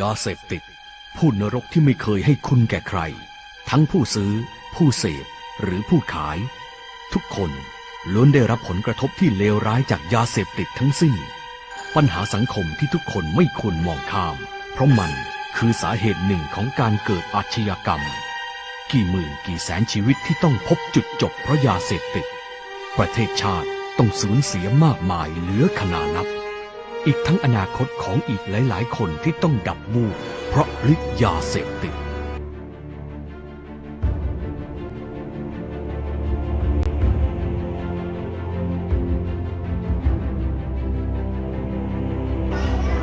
ยาเสพติด ผู้นรกที่ไม่เคยให้คุณแก่ใคร ทั้งผู้ซื้อ ผู้เสพ หรือผู้ขาย ทุกคนล้วนได้รับผลกระทบที่เลวร้ายจากยาเสพติดทั้งสิ้น ปัญหาสังคมที่ทุกคนไม่ควรมองข้าม เพราะมันคือสาเหตุหนึ่งของการเกิดอาชญากรรม กี่หมื่นกี่แสนชีวิตที่ต้องพบจุดจบเพราะยาเสพติด ประเทศชาติต้องสูญเสียมากมายเหลือขนานับ อีกทั้งอนาคตของอีกหลาย ๆ คนที่ต้องดับวูเพราะฤทธิ์ยาเสพติด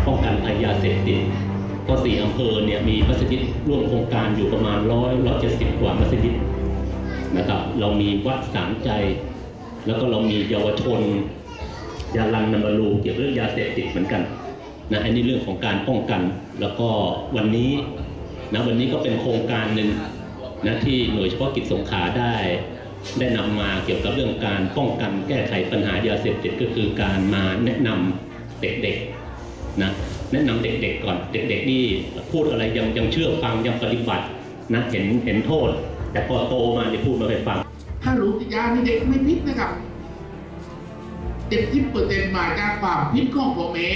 ป้องกันภัยยาเสพติดก็สี่อำเภอเนี่ยมีมัสยิดร่วมโครงการอยู่ประมาณร้อยร้อยเจ็ดสิบกว่ามัสยิดนะครับ เรามีวัดสามใจ แล้วก็เรามีเยาวชน ยาลังนัมบารูเกี่ยวกับเรื่องยาเสพติดเหมือนกันนะอันนี้เรื่องของการป้องกัน แล้วก็วันนี้นะวันนี้ก็เป็นโครงการหนึ่งนะที่หน่วยเฉพาะกิจสงขาได้ ได้นำมาเกี่ยวกับเรื่องการป้องกันแก้ไขปัญหายาเสพติดก็คือการมาแนะนำเด็กๆนะแนะนำเด็กๆก่อนเด็ก ๆ นี่พูดอะไรยังยังเชื่อฟังยังปฏิบัตินะเห็นเห็นโทษ แต่พอโตมาเนี่ยพูดมาไปฟัง ถ้ารู้ติดยานี่เด็กไม่พิษนะครับ เจ็ดสิบเปอร์เซ็นต์มาจากความพิษของพ่อแม่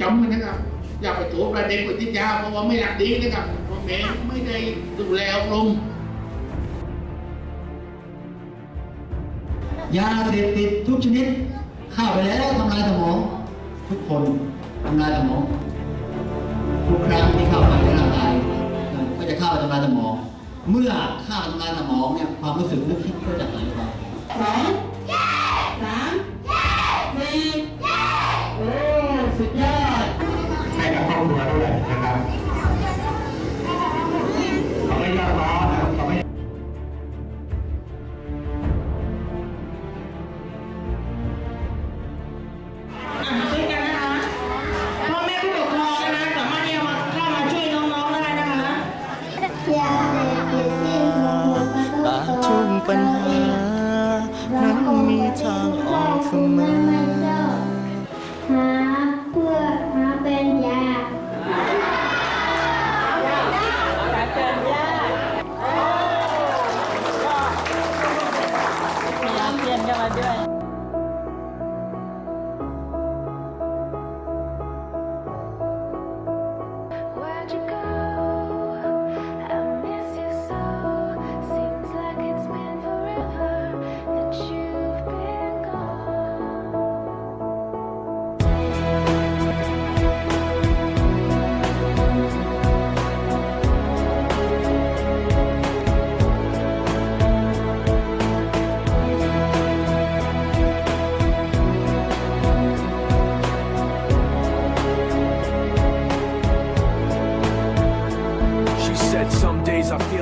จำไว้นะครับ อย่าไปโทษประเด็นติดยาเพราะว่าไม่อยากดีนะครับพ่อแม่ไม่ได้ดูแลอบรมยาเสพติดทุกชนิด เข้าไปแล้วทำลายสมอง ทุกคนทำลายสมองทุกครั้งที่เข้าไปในร่างกายก็จะเข้าไปทำลายสมอง เมื่อเข้าทำลายสมองเนี่ยความรู้สึกนึกคิดก็จะหายไป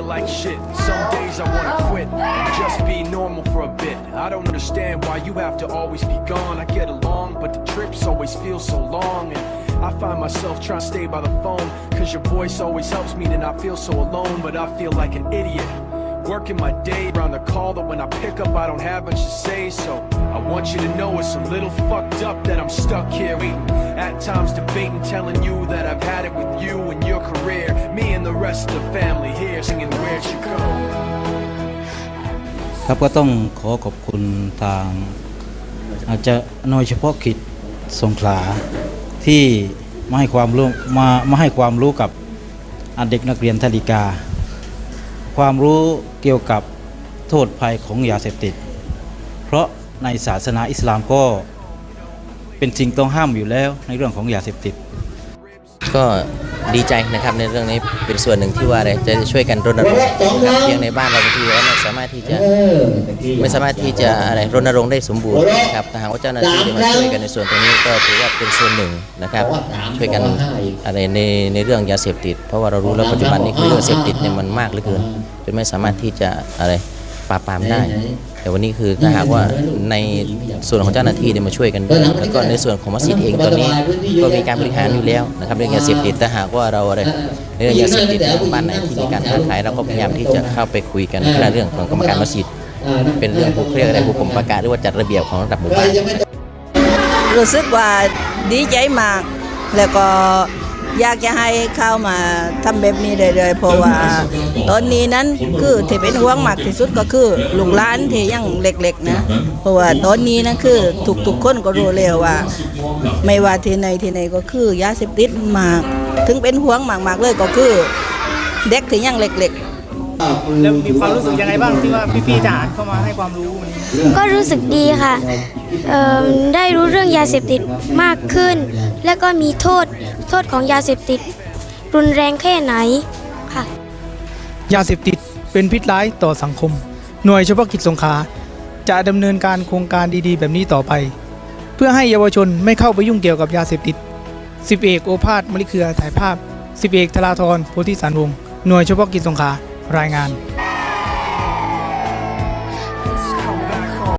like shit. Some days I wanna quit and just be normal for a bit. I don't understand why you have to always be gone. I get along, but the trips always feel so long. And I find myself trying to stay by the phone. Cause your voice always helps me to not feel so alone. But I feel like an idiot. Working my day around the call that when I pick up I don't have much to say. So I want you to know it's a little fucked up that I'm stuck here waiting. At times debating, telling you that I've had it with you and your career. Me and the rest of the family here singing Where'd You Go? ครับก็ต้องขอขอบคุณทาง อาจจะหน่วยเฉพาะกิจสงขลาที่มาให้ความรู้มามาให้ความรู้กับเด็กนักเรียนทาริกา ความรู้เกี่ยวกับโทษภัยของยาเสพติด เพราะ ในศาสนาอิสลามก็เป็นสิ่งต้องห้ามอยู่แล้วในเรื่องของยาเสพติด ก็ดีใจนะครับในเรื่องนี้เป็นส่วนหนึ่งที่ว่าอะไรจะช่วยกันรณรงค์ครับเพียงในบ้านเราบางทีเราไม่สามารถที่จะไม่สามารถที่จะอะไรรณรงค์ได้สมบูรณ์นะครับถ้าหากว่าเจ้าหน้าที่มาช่วยกันในส่วนตรงนี้ก็ถือว่าเป็นส่วนหนึ่งนะครับ ช่วยกันอะไรในในเรื่องยาเสพติด เพราะว่าเรารู้แล้วปัจจุบันนี้คือเรื่องเสพติดเนี่ยมันมากเหลือเกินจนไม่สามารถที่จะอะไร ปราบปรามได้ แต่วันนี้คือถ้าหากว่าในส่วนของเจ้าหน้าที่เนี่ยมาช่วยกันด้วยแล้วก็ในส่วนของมัสยิดเองตอนนี้ก็มีการบริหารอยู่แล้วนะครับเรื่องยาเสพติดถ้าหากว่าเราอะไรเรื่องยาเสพติดบ้านไหนที่มีการค้าขายเราก็พยายามที่จะเข้าไปคุยกันในเรื่องของกรรมการมัสยิดเป็นเรื่องผู้เรียกอะไรผู้กรมประกาศหรือว่าจัดระเบียบของระดับหมู่บ้านรู้สึกว่าดีใจมากแล้วก็ อยากจะให้เข้ามาทำแบบนี้เลยๆเพราะว่า ตอนนี้นั้นคือที่เป็นห่วงมากที่สุดก็คือลูกหลานที่ยังเล็กๆนะเพราะว่าตอนนี้นะคือทุกๆคนก็รู้แล้วว่า ไม่ว่าที่ไหนที่ไหนก็คือยาเสพติดมาก ถึงเป็นห่วงมากๆเลยก็คือ เด็กที่ยังเล็กๆแล้วมีความรู้สึกยังไงบ้างที่ว่าพี่ๆทหารเข้ามาให้ความรู้วันนี้ก็รู้สึกดีค่ะเอิ่มได้รู้เรื่องยาเสพติดมากขึ้น และก็มีโทษ โทษของยาเสพติด รุนแรงแค่ไหนค่ะ ยาเสพติดเป็นพิษร้ายต่อสังคม หน่วยเฉพาะกิจสงขลาจะดำเนินการโครงการดีๆ แบบนี้ต่อไป เพื่อให้เยาวชนไม่เข้าไปยุ่งเกี่ยวกับยาเสพติดสิบเอกโอภาสมลิเครือถ่ายภาพสิบเอกธราธรโพธิสารวงหน่วยเฉพาะกิจสงขลารายงาน